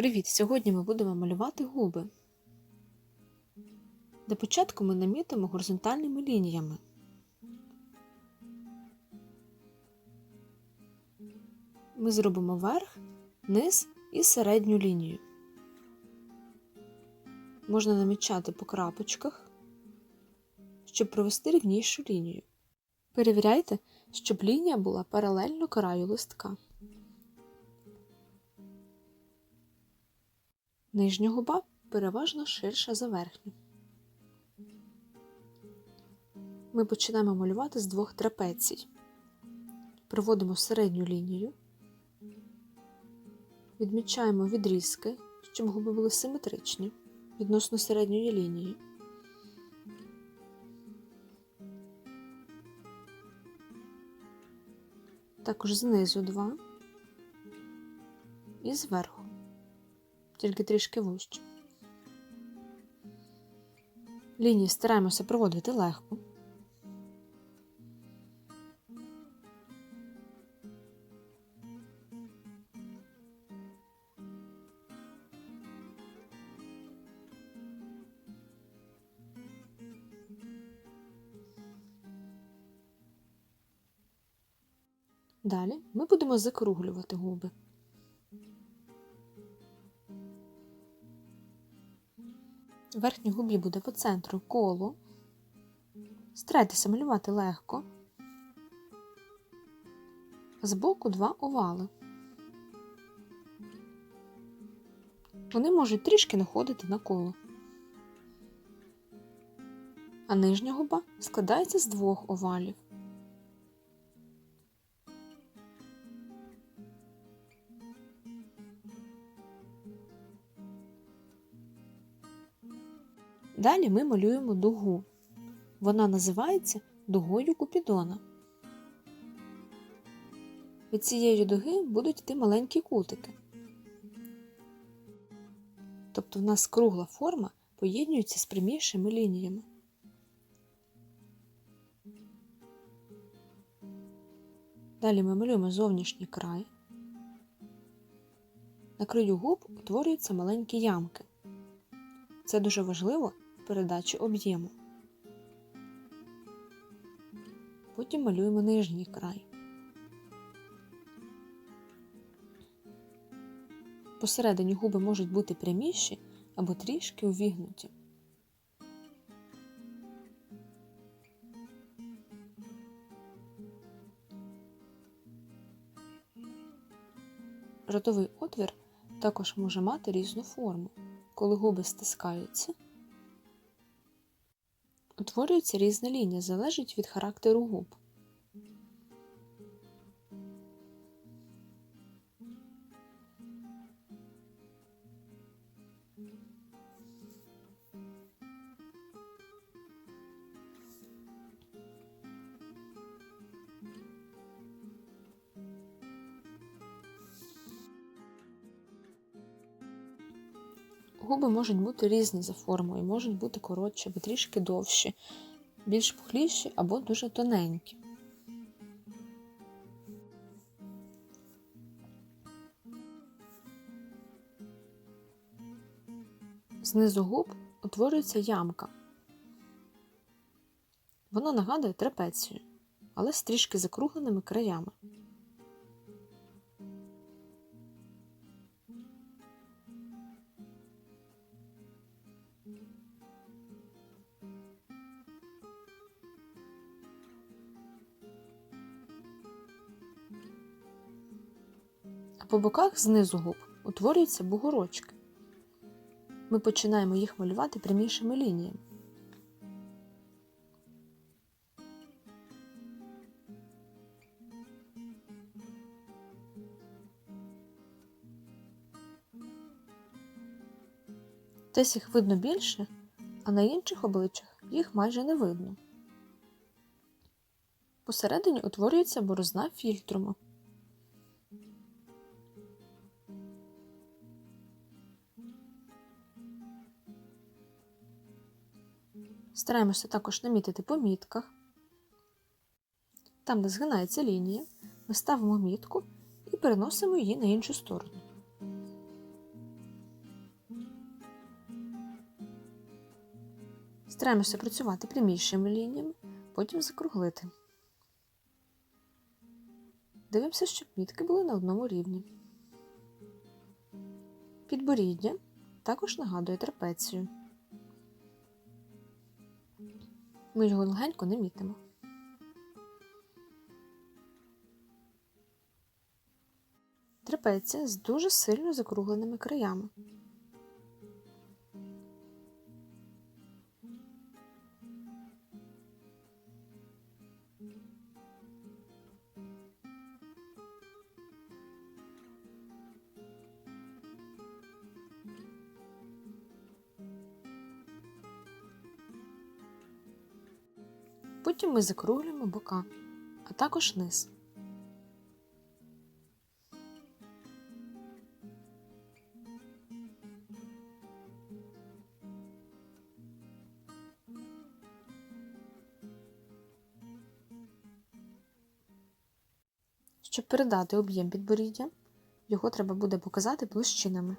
Привіт! Сьогодні ми будемо малювати губи. Для початку ми намітимо горизонтальними лініями. Ми зробимо верх, низ і середню лінію. Можна намічати по крапочках, щоб провести рівнішу лінію. Перевіряйте, щоб лінія була паралельно краю листка. Нижня губа переважно ширша за верхню. Ми починаємо малювати з двох трапецій. Проводимо середню лінію, відмічаємо відрізки, щоб губи були симетричні відносно середньої лінії. Також знизу два і зверху тільки трішки вужче. Лінії стараємося проводити легко. Далі ми будемо закруглювати губи. Верхній губі буде по центру коло. Старайтеся малювати легко. Збоку два овали. Вони можуть трішки находити на коло. А нижня губа складається з двох овалів. Далі ми малюємо дугу. Вона називається дугою Купідона. Від цієї дуги будуть йти маленькі кутики. Тобто в нас кругла форма поєднується з прямішими лініями. Далі ми малюємо зовнішній край. На краю губ утворюються маленькі ямки. Це дуже важливо передачі об'єму. Потім малюємо нижній край. Посередині губи можуть бути пряміші або трішки увігнуті. Ротовий отвір також може мати різну форму. Коли губи стискаються, утворюється різна лінія, залежить від характеру губ. Губи можуть бути різні за формою, можуть бути коротші або трішки довші, більш пухліші або дуже тоненькі. Знизу губ утворюється ямка. Вона нагадує трапецію, але з трішки закругленими краями. По боках знизу губ утворюються бугорочки. Ми починаємо їх малювати прямішими лініями. Десь їх видно більше, а на інших обличчях їх майже не видно. Посередині утворюється борозна фільтруму. Стараємося також намітити по мітках. Там, де згинається лінія, ми ставимо мітку і переносимо її на іншу сторону. Стараємося працювати прямішими лініями, потім закруглити. Дивимося, щоб мітки були на одному рівні. Підборіддя також нагадує трапецію. Ми його легенько не мітимо. Трапеція з дуже сильно закругленими краями. Потім ми закруглюємо бока, а також низ. Щоб передати об'єм підборіддя, його треба буде показати площинами.